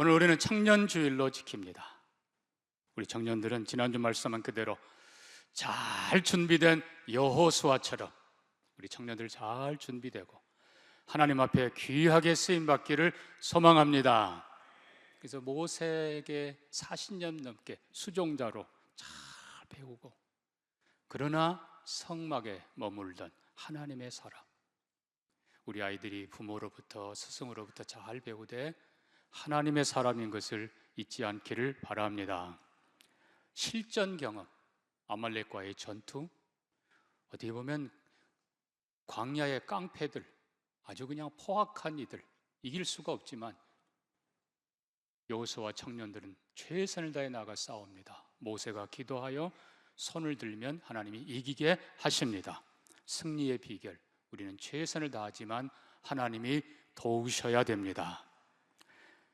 오늘 우리는 청년 주일로 지킵니다. 우리 청년들은 지난주 말씀한 그대로 잘 준비된 여호수아처럼 우리 청년들 잘 준비되고 하나님 앞에 귀하게 쓰임 받기를 소망합니다. 그래서 모세에게 40년 넘게 수종자로 잘 배우고 그러나 성막에 머물던 하나님의 사람 우리 아이들이 부모로부터 스승으로부터 잘 배우되 하나님의 사람인 것을 잊지 않기를 바랍니다. 실전 경험, 아말렉과의 전투, 어떻게 보면 광야의 깡패들, 아주 그냥 포악한 이들, 이길 수가 없지만 여호수와 청년들은 최선을 다해 나가 싸웁니다. 모세가 기도하여 손을 들면 하나님이 이기게 하십니다. 승리의 비결, 우리는 최선을 다하지만 하나님이 도우셔야 됩니다.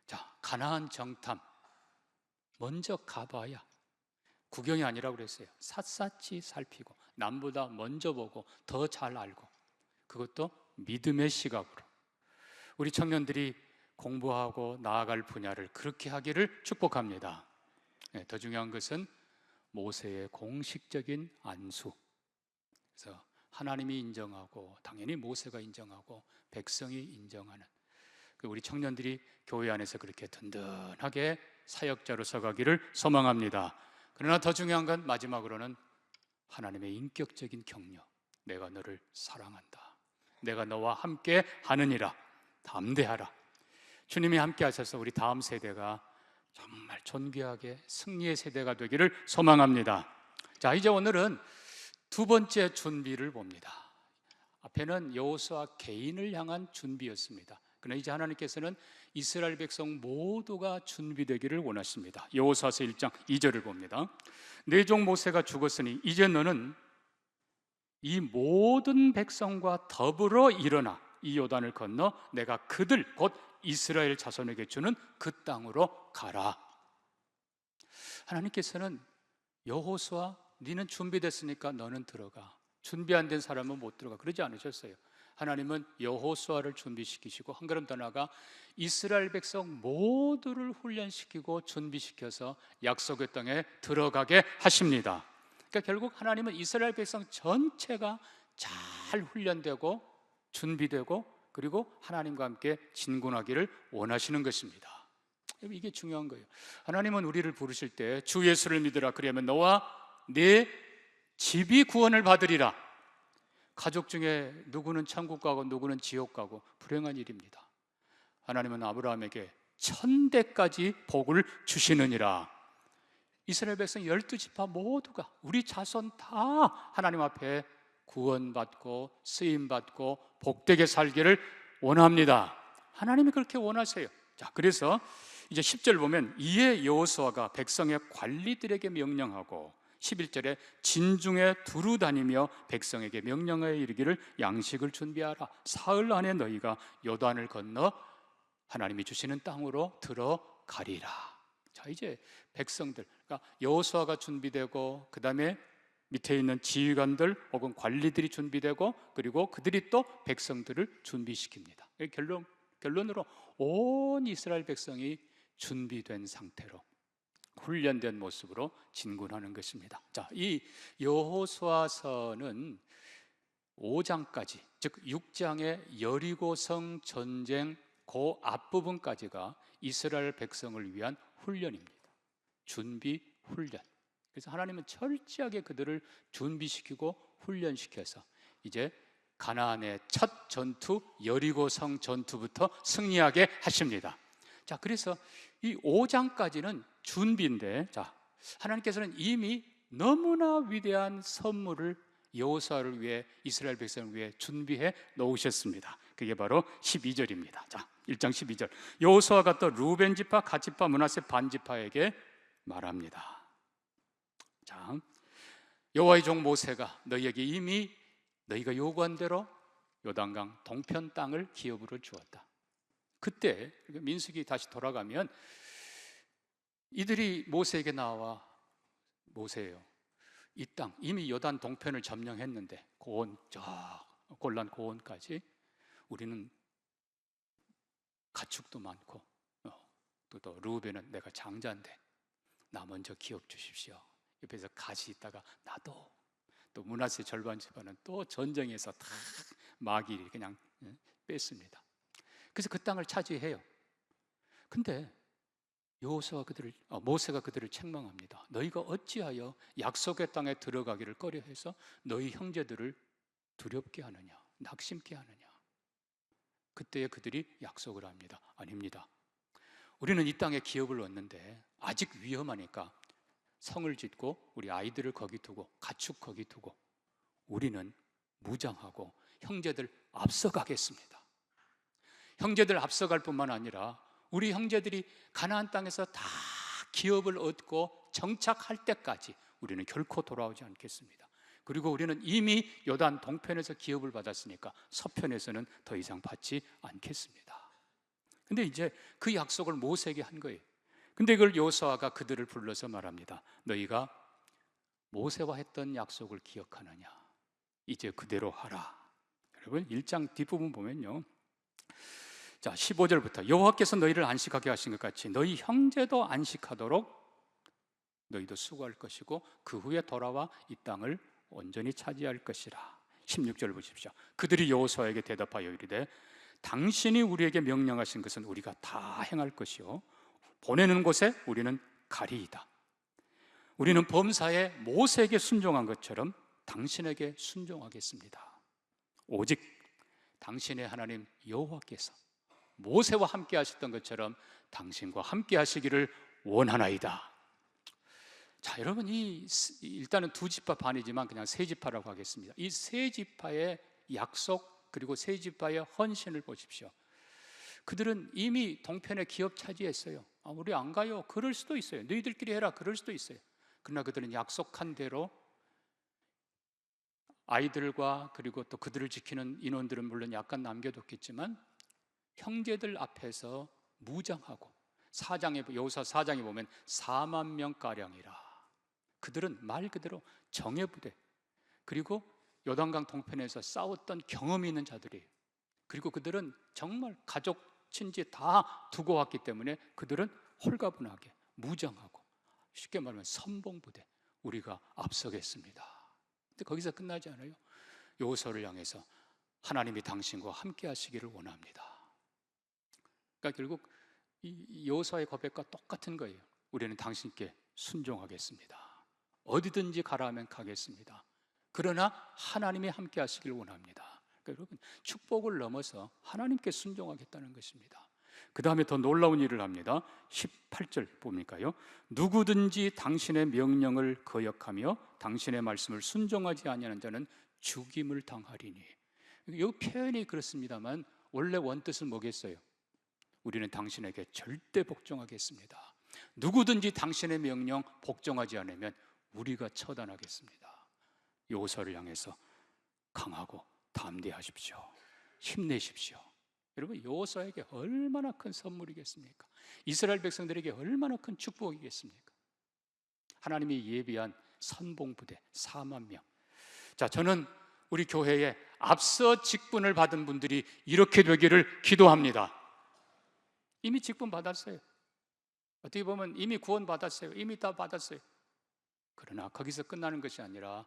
자, 가나안 정탐 먼저 가봐야 구경이 아니라고 그랬어요. 샅샅이 살피고 남보다 먼저 보고 더 잘 알고 그것도 믿음의 시각으로 우리 청년들이 공부하고 나아갈 분야를 그렇게 하기를 축복합니다. 네, 더 중요한 것은 모세의 공식적인 안수. 그래서 하나님이 인정하고 당연히 모세가 인정하고 백성이 인정하는 그 우리 청년들이 교회 안에서 그렇게 든든하게 사역자로 서가기를 소망합니다. 그러나 더 중요한 건 마지막으로는 하나님의 인격적인 격려. 내가 너를 사랑한다. 내가 너와 함께 하느니라. 담대하라. 주님이 함께 하셔서 우리 다음 세대가 정말 존귀하게 승리의 세대가 되기를 소망합니다. 자, 이제 오늘은 두 번째 준비를 봅니다. 앞에는 여호수아 개인을 향한 준비였습니다. 그러나 이제 하나님께서는 이스라엘 백성 모두가 준비되기를 원하십니다. 여호수아서 1장 2절을 봅니다. 내종 모세가 죽었으니 이제 너는 이 모든 백성과 더불어 일어나 이 요단을 건너 내가 그들 곧 이스라엘 자손에게 주는 그 땅으로 가라. 하나님께서는 여호수아 네는 준비됐으니까 너는 들어가. 준비 안 된 사람은 못 들어가. 그러지 않으셨어요. 하나님은 여호수아를 준비시키시고 한 걸음 더 나가 이스라엘 백성 모두를 훈련시키고 준비시켜서 약속의 땅에 들어가게 하십니다. 그러니까 결국 하나님은 이스라엘 백성 전체가 잘 훈련되고 준비되고 그리고 하나님과 함께 진군하기를 원하시는 것입니다. 이게 중요한 거예요. 하나님은 우리를 부르실 때 주 예수를 믿으라 그러면 너와 네 집이 구원을 받으리라. 가족 중에 누구는 천국 가고 누구는 지옥 가고 불행한 일입니다. 하나님은 아브라함에게 천대까지 복을 주시느니라. 이스라엘 백성 열두 지파 모두가 우리 자손 다 하나님 앞에 구원받고 쓰임받고 복되게 살기를 원합니다. 하나님이 그렇게 원하세요. 자, 그래서 이제 10절 보면 이에 여호수아가 백성의 관리들에게 명령하고 11절에 진중에 두루 다니며 백성에게 명령하여 이르기를 양식을 준비하라. 사흘 안에 너희가 요단을 건너 하나님이 주시는 땅으로 들어가리라. 자, 이제 백성들, 그러니까 여호수아가 준비되고 그 다음에 밑에 있는 지휘관들 혹은 관리들이 준비되고 그리고 그들이 또 백성들을 준비시킵니다. 결론 결론으로 온 이스라엘 백성이 준비된 상태로 훈련된 모습으로 진군하는 것입니다. 자, 이 여호수아서는 5장까지 즉 6장의 여리고성 전쟁 그 앞부분까지가 이스라엘 백성을 위한 훈련입니다. 준비 훈련. 그래서 하나님은 철저하게 그들을 준비시키고 훈련시켜서 이제 가나안의 첫 전투 여리고성 전투부터 승리하게 하십니다. 자, 그래서 이 5장까지는 준비인데 자, 하나님께서는 이미 너무나 위대한 선물을 여호수아를 위해 이스라엘 백성을 위해 준비해 놓으셨습니다. 그게 바로 12절입니다. 자, 1장 12절. 여호수아가 또 루벤 지파, 가 지파, 문하세 반 지파에게 말합니다. 자, 여호와의 종 모세가 너희에게 이미 너희가 요구한 대로 요단강 동편 땅을 기업으로 주었다. 그때 민숙이 다시 돌아가면 이들이 모세에게 나와 모세예요. 이 땅 이미 요단 동편을 점령했는데 고온 저 골란 고온까지 우리는 가축도 많고 어, 또또 루벤은 내가 장자인데 나 먼저 기업 주십시오. 옆에서 같이 있다가 나도 또 문하세 절반 집안은 또 전쟁에서 다 마귀를 그냥 예, 뺐습니다. 그래서 그 땅을 차지해요. 근데 여호수아 그들을 아, 모세가 그들을 책망합니다. 너희가 어찌하여 약속의 땅에 들어가기를 꺼려해서 너희 형제들을 두렵게 하느냐, 낙심케 하느냐. 그때에 그들이 약속을 합니다. 아닙니다. 우리는 이 땅에 기업을 얻는데 아직 위험하니까 성을 짓고 우리 아이들을 거기 두고 가축 거기 두고 우리는 무장하고 형제들 앞서가겠습니다. 형제들 앞서갈 뿐만 아니라 우리 형제들이 가나안 땅에서 다 기업을 얻고 정착할 때까지 우리는 결코 돌아오지 않겠습니다. 그리고 우리는 이미 요단 동편에서 기업을 받았으니까 서편에서는 더 이상 받지 않겠습니다. 근데 이제 그 약속을 모세에게 한 거예요. 근데 그걸 요수아가 그들을 불러서 말합니다. 너희가 모세와 했던 약속을 기억하느냐? 이제 그대로 하라. 여러분 1장 뒷부분 보면요. 자, 15절부터 여호와께서 너희를 안식하게 하신 것 같이 너희 형제도 안식하도록 너희도 수고할 것이고 그 후에 돌아와 이 땅을 온전히 차지할 것이라. 16절 보십시오. 그들이 여호수아에게 대답하여 이르되 당신이 우리에게 명령하신 것은 우리가 다 행할 것이요 보내는 곳에 우리는 가리이다. 우리는 범사에 모세에게 순종한 것처럼 당신에게 순종하겠습니다. 오직 당신의 하나님 여호와께서 모세와 함께 하셨던 것처럼 당신과 함께 하시기를 원하나이다. 자, 여러분 이 일단은 두 지파 반이지만 그냥 세 지파라고 하겠습니다. 이 세 지파의 약속 그리고 세 지파의 헌신을 보십시오. 그들은 이미 동편에 기업 차지했어요. 아, 우리 안 가요. 그럴 수도 있어요. 너희들끼리 해라. 그럴 수도 있어요. 그러나 그들은 약속한 대로 아이들과 그리고 또 그들을 지키는 인원들은 물론 약간 남겨뒀겠지만 형제들 앞에서 무장하고 사장에 여호사 사장에 보면 4만 명 가량이라. 그들은 말 그대로 정예 부대 그리고 요단강 동편에서 싸웠던 경험이 있는 자들이에요. 그리고 그들은 정말 가족 친지 다 두고 왔기 때문에 그들은 홀가분하게 무장하고 쉽게 말하면 선봉 부대 우리가 앞서겠습니다. 근데 거기서 끝나지 않아요. 요서를 향해서 하나님이 당신과 함께 하시기를 원합니다. 그러니까 결국 이 여호수아의 고백과 똑같은 거예요. 우리는 당신께 순종하겠습니다. 어디든지 가라 하면 가겠습니다. 그러나 하나님이 함께 하시길 원합니다. 그러니까 여러분 축복을 넘어서 하나님께 순종하겠다는 것입니다. 그 다음에 더 놀라운 일을 합니다. 18절 봅니까요? 누구든지 당신의 명령을 거역하며 당신의 말씀을 순종하지 아니하는 자는 죽임을 당하리니. 이 표현이 그렇습니다만 원래 원뜻은 뭐겠어요? 우리는 당신에게 절대 복종하겠습니다. 누구든지 당신의 명령 복종하지 않으면 우리가 처단하겠습니다. 요서를 향해서 강하고 담대하십시오. 힘내십시오. 여러분 여호수아에게 얼마나 큰 선물이겠습니까? 이스라엘 백성들에게 얼마나 큰 축복이겠습니까? 하나님이 예비한 선봉 부대 4만 명. 자, 저는 우리 교회에 앞서 직분을 받은 분들이 이렇게 되기를 기도합니다. 이미 직분 받았어요. 어떻게 보면 이미 구원 받았어요. 이미 다 받았어요. 그러나 거기서 끝나는 것이 아니라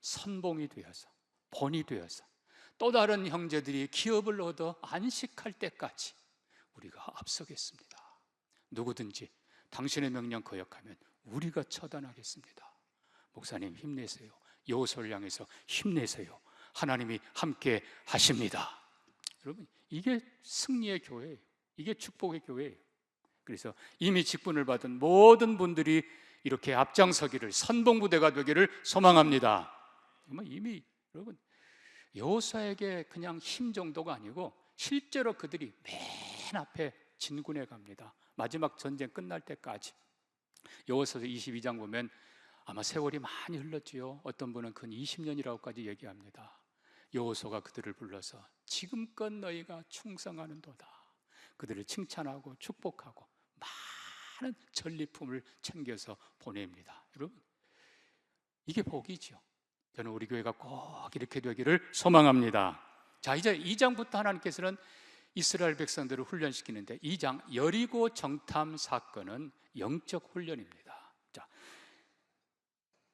선봉이 되어서 본이 되어서 또 다른 형제들이 기업을 얻어 안식할 때까지 우리가 앞서겠습니다. 누구든지 당신의 명령 거역하면 우리가 처단하겠습니다. 목사님 힘내세요. 여호수를 향해서 힘내세요. 하나님이 함께 하십니다. 여러분 이게 승리의 교회예요. 이게 축복의 교회예요. 그래서 이미 직분을 받은 모든 분들이 이렇게 앞장서기를 선봉부대가 되기를 소망합니다. 이미 여러분 여호사에게 그냥 힘 정도가 아니고 실제로 그들이 맨 앞에 진군해 갑니다. 마지막 전쟁 끝날 때까지. 여호사서 22장 보면 아마 세월이 많이 흘렀지요. 어떤 분은 근 20년이라고까지 얘기합니다. 여호수가 그들을 불러서 지금껏 너희가 충성하는 도다. 그들을 칭찬하고 축복하고 많은 전리품을 챙겨서 보냅니다. 여러분 이게 복이죠. 저는 우리 교회가 꼭 이렇게 되기를 소망합니다. 자, 이제 2장부터 하나님께서는 이스라엘 백성들을 훈련시키는데 이장 여리고 정탐 사건은 영적 훈련입니다. 자,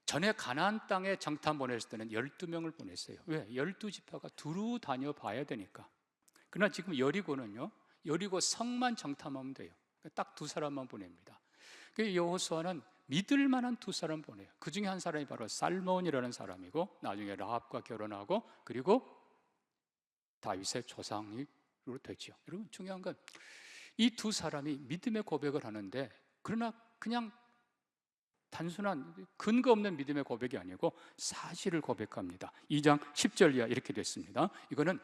전에 가나안 땅에 정탐 보냈을 때는 12명을 보냈어요. 왜? 12지파가 두루 다녀 봐야 되니까. 그러나 지금 여리고는요. 여리고 성만 정탐하면 돼요. 딱 두 사람만 보냅니다. 그 여호수아는 믿을 만한 두 사람 보내요. 그 중에 한 사람이 바로 살몬이라는 사람이고 나중에 라합과 결혼하고 그리고 다윗의 조상으로 되죠. 여러분 중요한 건 이 두 사람이 믿음의 고백을 하는데 그러나 그냥 단순한 근거 없는 믿음의 고백이 아니고 사실을 고백합니다. 2장 10절 이하 이렇게 됐습니다. 이거는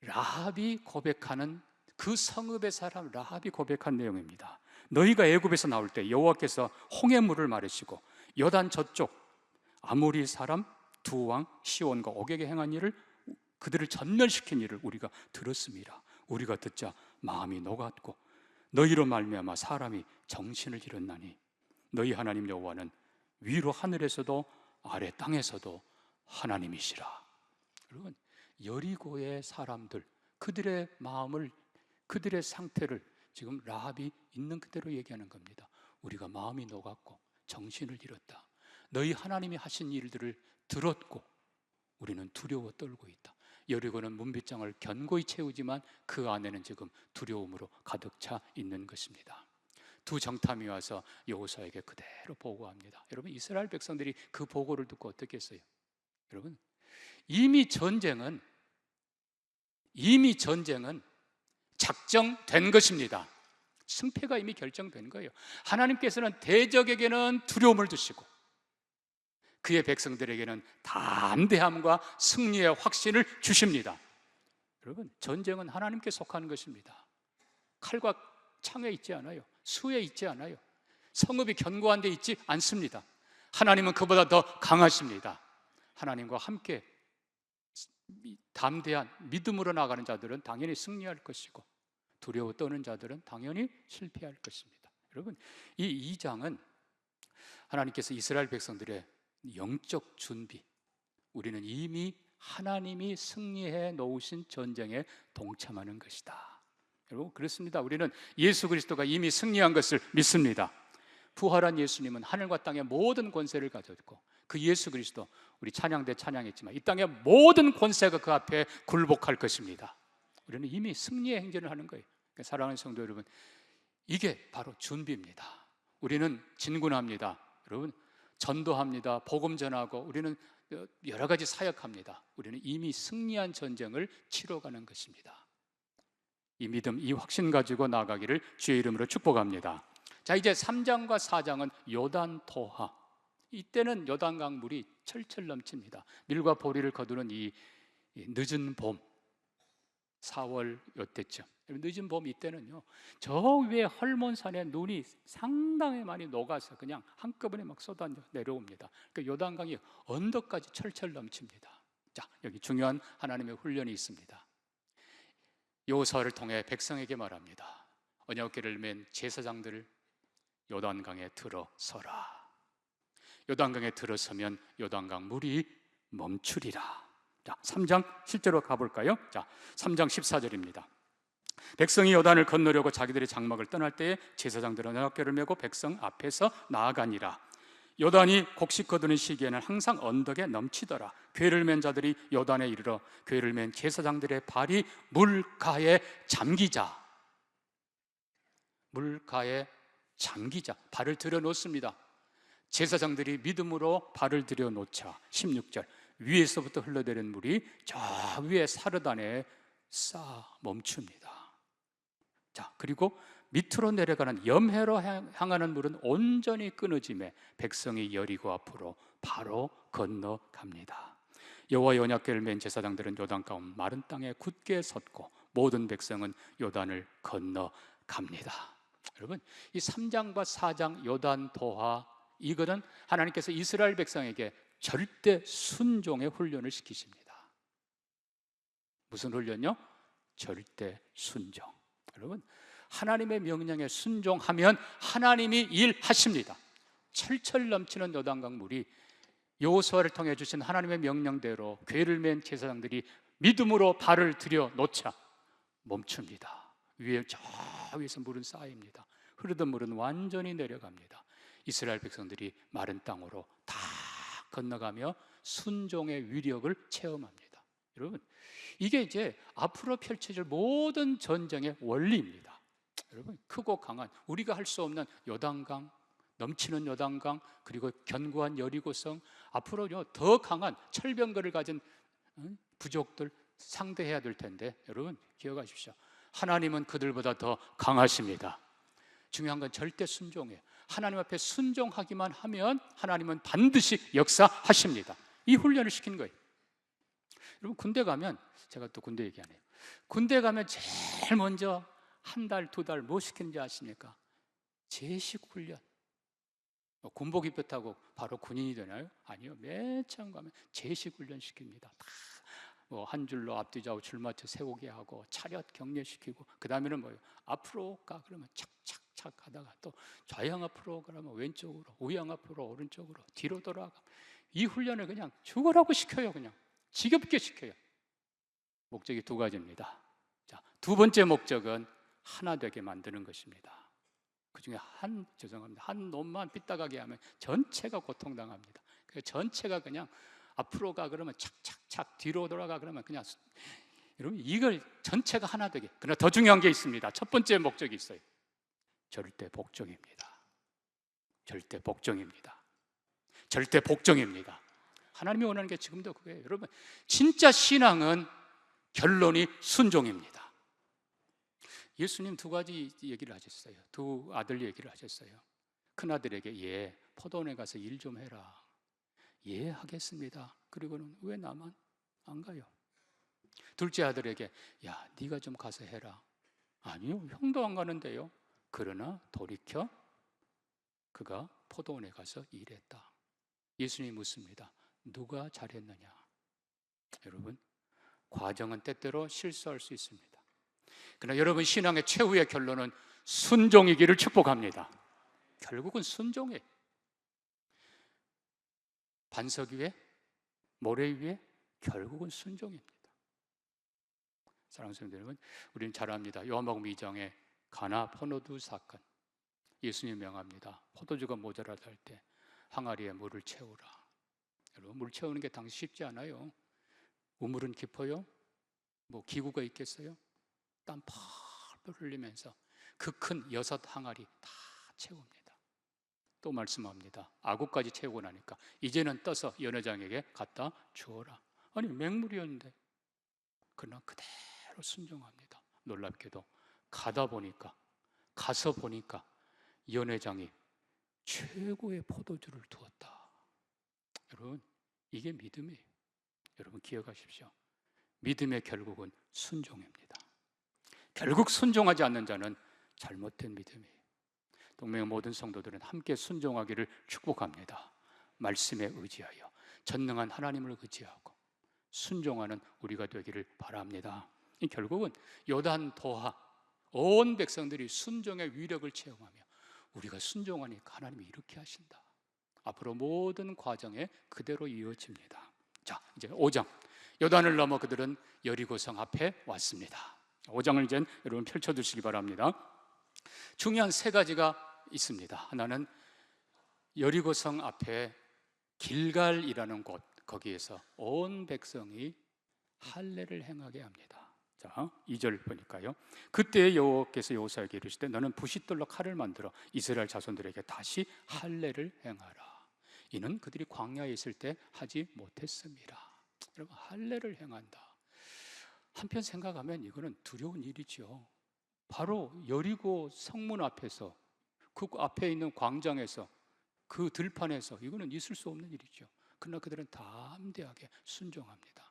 라합이 고백하는 그 성읍의 사람 라합이 고백한 내용입니다. 너희가 애굽에서 나올 때 여호와께서 홍해 물을 마르시고 여단 저쪽 아모리 사람 두 왕 시온과 옥에게 행한 일을 그들을 전멸시킨 일을 우리가 들었습니다. 우리가 듣자 마음이 녹았고 너희로 말미암아 사람이 정신을 잃었나니 너희 하나님 여호와는 위로 하늘에서도 아래 땅에서도 하나님이시라. 여러분 여리고의 사람들 그들의 마음을 그들의 상태를 지금 라합이 있는 그대로 얘기하는 겁니다. 우리가 마음이 녹았고 정신을 잃었다. 너희 하나님이 하신 일들을 들었고 우리는 두려워 떨고 있다. 여리고는 문빗장을 견고히 채우지만 그 안에는 지금 두려움으로 가득 차 있는 것입니다. 두 정탐이 와서 여호사에게 그대로 보고합니다. 여러분 이스라엘 백성들이 그 보고를 듣고 어떻게 했어요? 여러분 이미 전쟁은 이미 전쟁은 작정된 것입니다. 승패가 이미 결정된 거예요. 하나님께서는 대적에게는 두려움을 주시고 그의 백성들에게는 담대함과 승리의 확신을 주십니다. 여러분, 전쟁은 하나님께 속한 것입니다. 칼과 창에 있지 않아요. 수에 있지 않아요. 성읍이 견고한 데 있지 않습니다. 하나님은 그보다 더 강하십니다. 하나님과 함께 담대한 믿음으로 나가는 자들은 당연히 승리할 것이고 두려워 떠는 자들은 당연히 실패할 것입니다. 여러분, 이 2장은 하나님께서 이스라엘 백성들의 영적 준비, 우리는 이미 하나님이 승리해 놓으신 전쟁에 동참하는 것이다. 여러분, 그렇습니다. 우리는 예수 그리스도가 이미 승리한 것을 믿습니다. 부활한 예수님은 하늘과 땅의 모든 권세를 가졌고 그 예수 그리스도 우리 찬양대 찬양했지만 이 땅의 모든 권세가 그 앞에 굴복할 것입니다. 우리는 이미 승리의 행진을 하는 거예요. 사랑하는 성도 여러분, 이게 바로 준비입니다. 우리는 진군합니다. 여러분, 전도합니다. 복음 전하고 우리는 여러 가지 사역합니다. 우리는 이미 승리한 전쟁을 치러가는 것입니다. 이 믿음, 이 확신 가지고 나가기를 주의 이름으로 축복합니다. 자, 이제 3장과 4장은 요단 토하. 이때는 요단강 물이 철철 넘칩니다. 밀과 보리를 거두는 이 늦은 봄, 4월 요때쯤. 늦은 봄 이때는요. 저 위에 헐몬산에 눈이 상당히 많이 녹아서 그냥 한꺼번에 막 쏟아 내려옵니다. 그 요단강이 언덕까지 철철 넘칩니다. 자, 여기 중요한 하나님의 훈련이 있습니다. 요사를 통해 백성에게 말합니다. 언약궤를 맨 제사장들을 요단강에 들어서라. 요단강에 들어서면 요단강 물이 멈추리라. 자, 3장 실제로 가볼까요? 자, 3장 14절입니다. 백성이 요단을 건너려고 자기들의 장막을 떠날 때에 제사장들은 언약궤를 메고 백성 앞에서 나아가니라. 요단이 곡식 거두는 시기에는 항상 언덕에 넘치더라. 괴를 맨 자들이 요단에 이르러 괴를 맨 제사장들의 발이 물가에 잠기자. 물가에 잠기자. 발을 들여 놓습니다. 제사장들이 믿음으로 발을 들여 놓자. 16절. 위에서부터 흘러내리는 물이 저 위에 사르단에 쌓 멈춥니다. 자, 그리고 밑으로 내려가는 염해로 향하는 물은 온전히 끊어짐에 백성이 여리고 앞으로 바로 건너갑니다. 여호와 언약궤를 맨 제사장들은 요단 가운 마른 땅에 굳게 섰고 모든 백성은 요단을 건너갑니다. 여러분, 이 3장과 4장 요단 도하 이거는 하나님께서 이스라엘 백성에게 절대 순종의 훈련을 시키십니다. 무슨 훈련요? 절대 순종. 여러분, 하나님의 명령에 순종하면 하나님이 일하십니다. 철철 넘치는 요단강 물이 여호수아를 통해 주신 하나님의 명령대로 괴를 맨 제사장들이 믿음으로 발을 들여 놓자 멈춥니다. 위에 저 위에서 물은 쌓입니다. 흐르던 물은 완전히 내려갑니다. 이스라엘 백성들이 마른 땅으로 다 건너가며 순종의 위력을 체험합니다. 여러분, 이게 이제 앞으로 펼쳐질 모든 전쟁의 원리입니다. 여러분, 크고 강한 우리가 할 수 없는 요단강, 넘치는 요단강, 그리고 견고한 여리고성, 앞으로 더 강한 철병거를 가진 부족들 상대해야 될 텐데 여러분 기억하십시오. 하나님은 그들보다 더 강하십니다. 중요한 건 절대 순종이에요. 하나님 앞에 순종하기만 하면 하나님은 반드시 역사하십니다. 이 훈련을 시킨 거예요. 여러분 군대 가면 제가 또 군대 얘기하네요. 군대 가면 제일 먼저 한 달, 두 달 뭐 시키는지 아십니까? 제식 훈련. 뭐 군복 입혔다고 바로 군인이 되나요? 아니요. 맨 처음 가면 제식 훈련 시킵니다. 뭐한 줄로 앞뒤 좌우 줄 맞춰 세우게 하고 차렷 격려시키고 그 다음에는 뭐예요? 앞으로 가 그러면 착착착 가다가 또 좌양 앞으로 그러면 왼쪽으로 우양 앞으로 오른쪽으로 뒤로 돌아가 이 훈련을 그냥 죽으라고 시켜요 그냥 지겹게 시켜요. 목적이 두 가지입니다. 자, 두 번째 목적은 하나 되게 만드는 것입니다. 그 중에 한 죄송합니다. 한 놈만 삐딱하게 하면 전체가 고통당합니다. 그 전체가 그냥 앞으로 가 그러면 착착착 뒤로 돌아가 그러면 그냥 여러분 이걸 전체가 하나 되게. 그러나 더 중요한 게 있습니다. 첫 번째 목적이 있어요. 절대 복종입니다. 절대 복종입니다. 절대 복종입니다 하나님이 원하는 게 지금도 그거예요 여러분 진짜 신앙은 결론이 순종입니다 예수님 두 가지 얘기를 하셨어요 두 아들 얘기를 하셨어요 큰 아들에게 예 포도원에 가서 일 좀 해라 예, 하겠습니다. 그리고는 왜 나만 안 가요? 둘째 아들에게 야, 네가 좀 가서 해라. 아니요, 형도 안 가는데요. 그러나 돌이켜 그가 포도원에 가서 일했다. 예수님이 묻습니다. 누가 잘했느냐? 여러분, 과정은 때때로 실수할 수 있습니다. 그러나 여러분 신앙의 최후의 결론은 순종이기를 축복합니다. 결국은 순종이에요. 반석 위에 모래 위에 결국은 순종입니다. 사랑하는 여러분, 우리는 잘 압니다. 요한복음 2장의 가나 포도주 사건. 예수님 명합니다. 포도주가 모자라다 할 때 항아리에 물을 채우라. 여러분 물 채우는 게 당시 쉽지 않아요. 우물은 깊어요. 뭐 기구가 있겠어요? 땀 펄펄 흘리면서 그 큰 여섯 항아리 다 채웁니다. 또 말씀합니다. 아구까지 채우고 나니까 이제는 떠서 연회장에게 갖다 주어라. 아니 맹물이었는데 그러나 그대로 순종합니다. 놀랍게도 가다 보니까 가서 보니까 연회장이 최고의 포도주를 두었다. 여러분 이게 믿음이에요. 여러분 기억하십시오. 믿음의 결국은 순종입니다. 결국 순종하지 않는 자는 잘못된 믿음이에요. 동맹의 모든 성도들은 함께 순종하기를 축복합니다. 말씀에 의지하여 전능한 하나님을 의지하고 순종하는 우리가 되기를 바랍니다. 결국은 요단 도하 온 백성들이 순종의 위력을 체험하며 우리가 순종하니까 하나님이 이렇게 하신다. 앞으로 모든 과정에 그대로 이어집니다. 자, 이제 5장. 요단을 넘어 그들은 여리고성 앞에 왔습니다. 5장을 이제 여러분 펼쳐 두시기 바랍니다. 중요한 세 가지가 있습니다. 하나는 여리고성 앞에 길갈이라는 곳 거기에서 온 백성이 할례를 행하게 합니다. 자, 2절 보니까요. 그때 여호와께서 여호사에게 이르시되 너는 부싯돌로 칼을 만들어 이스라엘 자손들에게 다시 할례를 행하라. 이는 그들이 광야에 있을 때 하지 못했습니다. 여러분 할례를 행한다. 한편 생각하면 이거는 두려운 일이죠. 바로 여리고 성문 앞에서 그 앞에 있는 광장에서 그 들판에서 이거는 있을 수 없는 일이죠. 그러나 그들은 담대하게 순종합니다.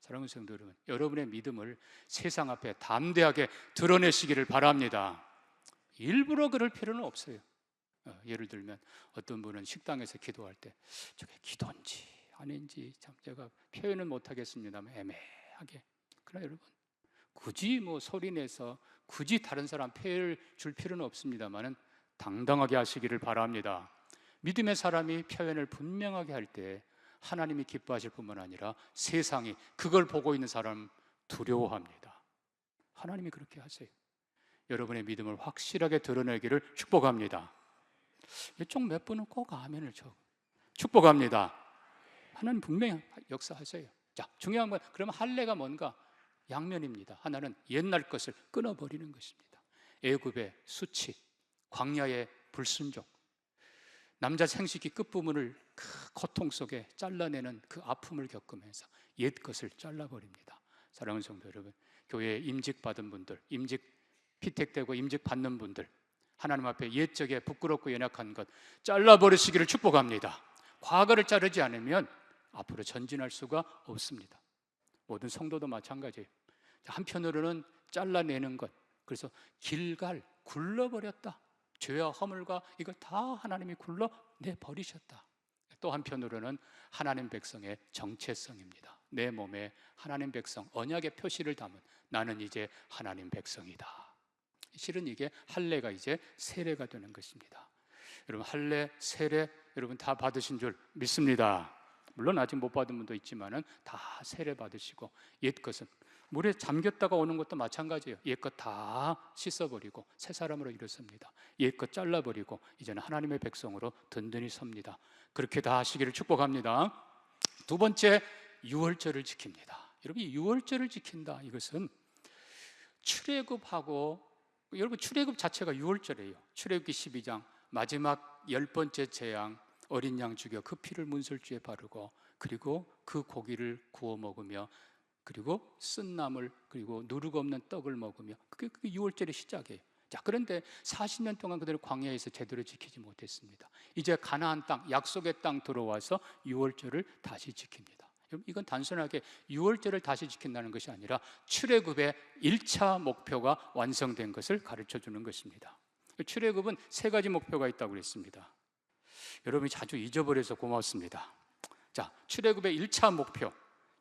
사랑하는 성도 여러분, 여러분의 믿음을 세상 앞에 담대하게 드러내시기를 바랍니다. 일부러 그럴 필요는 없어요. 어, 예를 들면 어떤 분은 식당에서 기도할 때 저게 기도인지 아닌지 참 제가 표현은 못하겠습니다만 애매하게 그러나 여러분 굳이 뭐 소리내서 굳이 다른 사람 폐를 줄 필요는 없습니다만은 당당하게 하시기를 바랍니다. 믿음의 사람이 표현을 분명하게 할 때 하나님이 기뻐하실 뿐만 아니라 세상이 그걸 보고 있는 사람 두려워합니다. 하나님이 그렇게 하세요. 여러분의 믿음을 확실하게 드러내기를 축복합니다. 이쪽 몇 분은 꼭 아멘을 쳐. 축복합니다. 하나님 분명히 역사하세요. 자, 중요한 건 그러면 할례가 뭔가? 양면입니다. 하나는 옛날 것을 끊어버리는 것입니다. 애굽의 수치, 광야의 불순종, 남자 생식기 끝부분을 그 고통 속에 잘라내는 그 아픔을 겪으면서 옛 것을 잘라버립니다. 사랑하는 성도 여러분, 교회에 임직 받은 분들, 임직 피택되고 임직 받는 분들, 하나님 앞에 옛적에 부끄럽고 연약한 것 잘라버리시기를 축복합니다. 과거를 자르지 않으면 앞으로 전진할 수가 없습니다. 모든 성도도 마찬가지예요. 한편으로는 잘라내는 것, 그래서 길갈 굴러버렸다. 죄와 허물과 이걸 다 하나님이 굴러내 버리셨다. 또 한편으로는 하나님 백성의 정체성입니다. 내 몸에 하나님 백성 언약의 표시를 담은 나는 이제 하나님 백성이다. 실은 이게 할례가 이제 세례가 되는 것입니다. 여러분 할례, 세례 여러분 다 받으신 줄 믿습니다. 물론 아직 못 받은 분도 있지만은 다 세례 받으시고 옛 것은 물에 잠겼다가 오는 것도 마찬가지예요. 옛것 다 씻어버리고 새 사람으로 일어섭니다. 옛것 잘라버리고 이제는 하나님의 백성으로 든든히 섭니다. 그렇게 다 하시기를 축복합니다. 두 번째 유월절을 지킵니다. 여러분 유월절을 지킨다 이것은 출애굽하고 여러분 출애굽 자체가 유월절이에요. 출애굽기 12장 마지막 열 번째 재앙 어린 양 죽여 그 피를 문설주에 바르고 그리고 그 고기를 구워 먹으며 그리고 쓴 나물 그리고 누룩 없는 떡을 먹으며 그게 그 6월절의 시작이에요. 자, 그런데 40년 동안 그대로 광야에서 제대로 지키지 못했습니다. 이제 가나안 땅, 약속의 땅 들어와서 6월절을 다시 지킵니다. 이건 단순하게 6월절을 다시 지킨다는 것이 아니라 출애굽의 1차 목표가 완성된 것을 가르쳐 주는 것입니다. 출애굽은 세 가지 목표가 있다고 그랬습니다. 여러분이 자주 잊어버려서 고맙습니다. 자, 출애굽의 1차 목표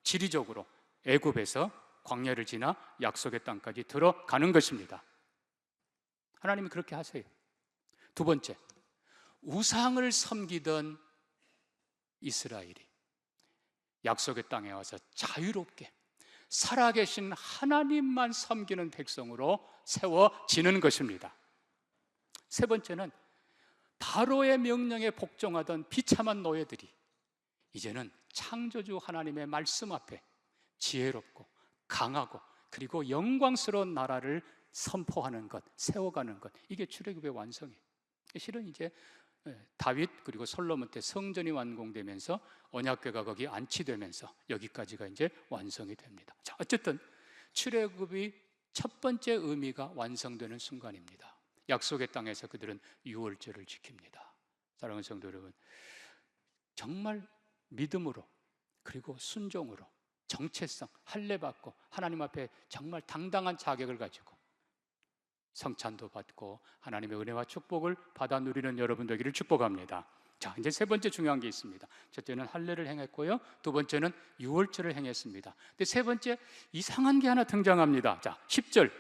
지리적으로 애굽에서 광야를 지나 약속의 땅까지 들어가는 것입니다. 하나님이 그렇게 하세요. 두 번째, 우상을 섬기던 이스라엘이 약속의 땅에 와서 자유롭게 살아계신 하나님만 섬기는 백성으로 세워지는 것입니다. 세 번째는 바로의 명령에 복종하던 비참한 노예들이 이제는 창조주 하나님의 말씀 앞에 지혜롭고 강하고 그리고 영광스러운 나라를 선포하는 것, 세워가는 것 이게 출애굽의 완성이에요. 실은 이제 예, 다윗 그리고 솔로몬 때 성전이 완공되면서 언약궤가 거기 안치되면서 여기까지가 이제 완성이 됩니다. 자, 어쨌든 출애굽이 첫 번째 의미가 완성되는 순간입니다. 약속의 땅에서 그들은 유월절을 지킵니다. 사랑하는 성도 여러분, 정말 믿음으로 그리고 순종으로 정체성, 할례 받고 하나님 앞에 정말 당당한 자격을 가지고 성찬도 받고 하나님의 은혜와 축복을 받아 누리는 여러분 되기를 축복합니다. 자, 이제 세 번째 중요한 게 있습니다. 첫째는 할례를 행했고요. 두 번째는 유월절을 행했습니다. 근데 세 번째 이상한 게 하나 등장합니다. 자, 10절.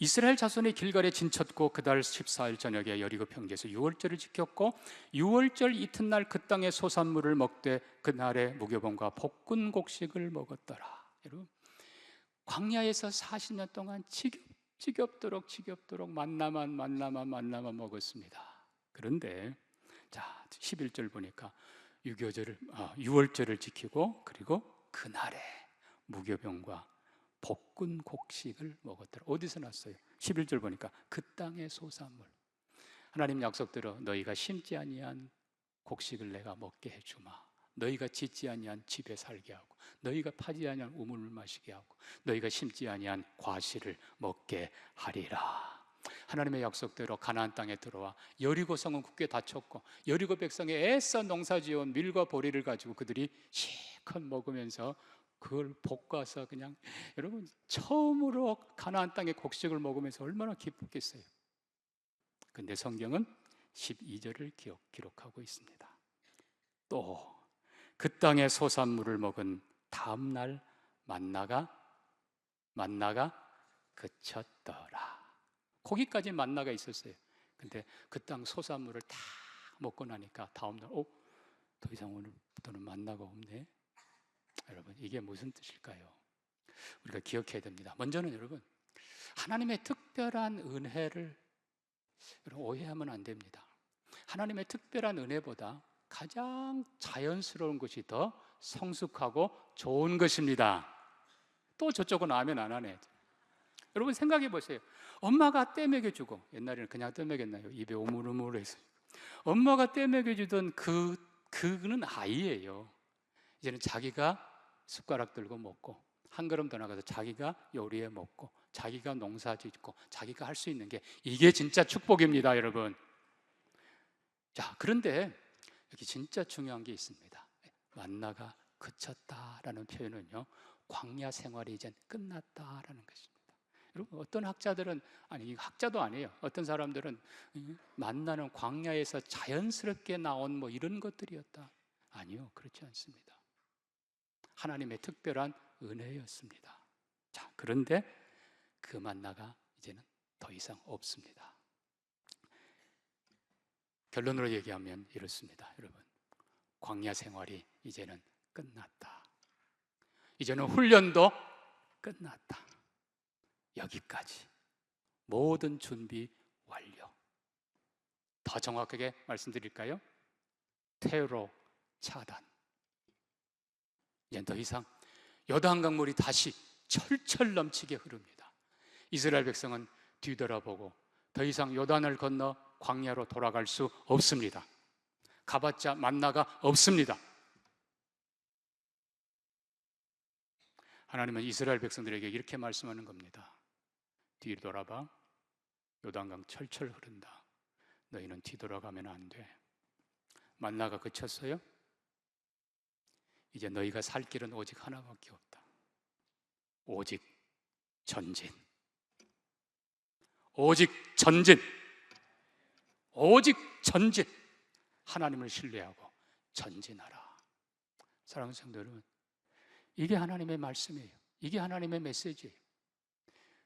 이스라엘 자손이 길갈에 진쳤고 그달 14일 저녁에 여리고 평지에서 유월절을 지켰고 유월절 이튿날 그 땅의 소산물을 먹되 그날의 무교봉과 볶은 곡식을 먹었더라. 여러분 광야에서 40년 동안 지겹, 지겹도록 지겹도록 만나만 만나만 만나만 먹었습니다. 그런데 자 11절 보니까 유교절을 아, 유월절을 지키고 그리고 그날에 무교병과 볶은 곡식을 먹었더라. 어디서 났어요? 11절 보니까 그 땅의 소산물. 하나님 약속대로 너희가 심지 아니한 곡식을 내가 먹게 해 주마. 너희가 짓지 아니한 집에 살게 하고 너희가 파지 아니한 우물을 마시게 하고 너희가 심지 아니한 과실을 먹게 하리라. 하나님의 약속대로 가나안 땅에 들어와 여리고 성은 굳게 닫혔고 여리고 백성이 애써 농사지어온 밀과 보리를 가지고 그들이 실컷 먹으면서 그걸 볶아서 그냥 여러분 처음으로 가나안 땅의 곡식을 먹으면서 얼마나 기뻤겠어요. 근데 성경은 12절을 기록, 기록하고 있습니다. 또 그 땅의 소산물을 먹은 다음 날 만나가 만나가 그쳤더라. 거기까지 만나가 있었어요. 근데 그 땅 소산물을 다 먹고 나니까 다음 날, 어, 더 이상 오늘부터는 만나가 없네. 여러분, 이게 무슨 뜻일까요? 우리가 기억해야 됩니다. 먼저는 여러분 하나님의 특별한 은혜를 여러분 오해하면 안 됩니다. 하나님의 특별한 은혜보다 가장 자연스러운 것이 더 성숙하고 좋은 것입니다. 또 저쪽은 아멘 안 하네. 여러분 생각해 보세요. 엄마가 떼 먹여 주고 옛날에는 그냥 떼 먹였나요? 입에 오물오물해서 엄마가 떼 먹여 주던 그 그는 아이예요. 이제는 자기가 숟가락 들고 먹고 한 걸음 더 나가서 자기가 요리해 먹고 자기가 농사 짓고 자기가 할 수 있는 게 이게 진짜 축복입니다, 여러분. 자, 그런데 여기 진짜 중요한 게 있습니다. 만나가 그쳤다라는 표현은요, 광야 생활이 이제 끝났다라는 것입니다. 여러분, 어떤 학자들은, 아니, 학자도 아니에요. 어떤 사람들은 만나는 광야에서 자연스럽게 나온 뭐 이런 것들이었다. 아니요, 그렇지 않습니다. 하나님의 특별한 은혜였습니다. 자, 그런데 그 만나가 이제는 더 이상 없습니다. 결론으로 얘기하면 이렇습니다, 여러분. 광야 생활이 이제는 끝났다. 이제는 훈련도 끝났다. 여기까지. 모든 준비 완료. 더 정확하게 말씀드릴까요? 테러 차단. 이제 더 이상 여단강 물이 다시 철철 넘치게 흐릅니다. 이스라엘 백성은 뒤돌아보고 더 이상 요단을 건너 광야로 돌아갈 수 없습니다. 가봤자 만나가 없습니다. 하나님은 이스라엘 백성들에게 이렇게 말씀하는 겁니다. 뒤돌아봐. 요단강 철철 흐른다. 너희는 뒤돌아가면 안 돼. 만나가 그쳤어요? 이제 너희가 살 길은 오직 하나밖에 없다. 오직 전진. 오직 전진. 오직 전진. 하나님을 신뢰하고 전진하라. 사랑하는 성도 여러분, 이게 하나님의 말씀이에요. 이게 하나님의 메시지예요.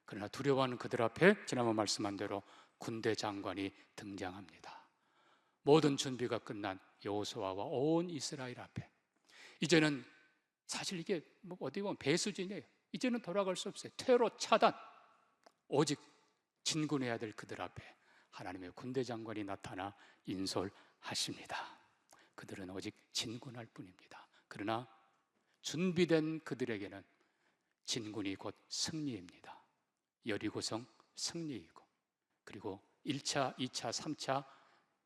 그러나 두려워하는 그들 앞에 지난번 말씀한 대로 군대 장관이 등장합니다. 모든 준비가 끝난 여호수아와 온 이스라엘 앞에 이제는 사실 이게 뭐 어디 보면 배수진이에요. 이제는 돌아갈 수 없어요. 테러 차단. 오직 진군해야 될 그들 앞에 하나님의 군대 장관이 나타나 인솔하십니다. 그들은 오직 진군할 뿐입니다. 그러나 준비된 그들에게는 진군이 곧 승리입니다. 여리고성 승리이고 그리고 1차, 2차, 3차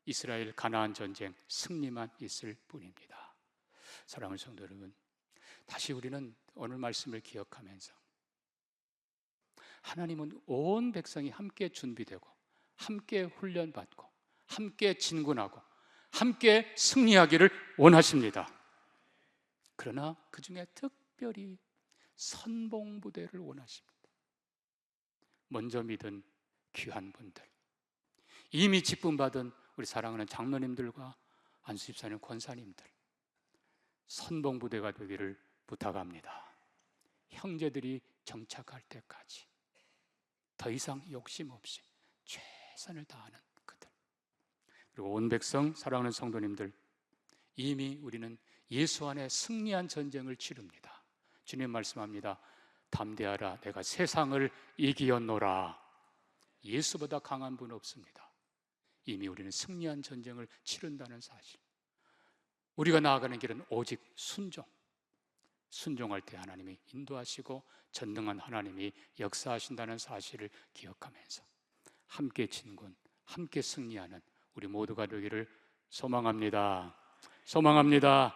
이스라엘 가나안 전쟁 승리만 있을 뿐입니다. 사랑하는 성도 여러분, 다시 우리는 오늘 말씀을 기억하면서 하나님은 온 백성이 함께 준비되고 함께 훈련받고 함께 진군하고 함께 승리하기를 원하십니다. 그러나 그 중에 특별히 선봉부대를 원하십니다. 먼저 믿은 귀한 분들, 이미 직분받은 우리 사랑하는 장로님들과 안수집사님, 권사님들, 선봉부대가 되기를 부탁합니다. 형제들이 정착할 때까지 더 이상 욕심 없이 최선을 다하는 그들. 그리고 온 백성, 사랑하는 성도님들, 이미 우리는 예수 안에 승리한 전쟁을 치릅니다. 주님 말씀합니다. 담대하라, 내가 세상을 이기었노라. 예수보다 강한 분 없습니다. 이미 우리는 승리한 전쟁을 치른다는 사실. 우리가 나아가는 길은 오직 순종. 순종할 때 하나님이 인도하시고 전능한 하나님이 역사하신다는 사실을 기억하면서 함께 진군, 함께 승리하는 우리 모두가 되기를 소망합니다. 소망합니다.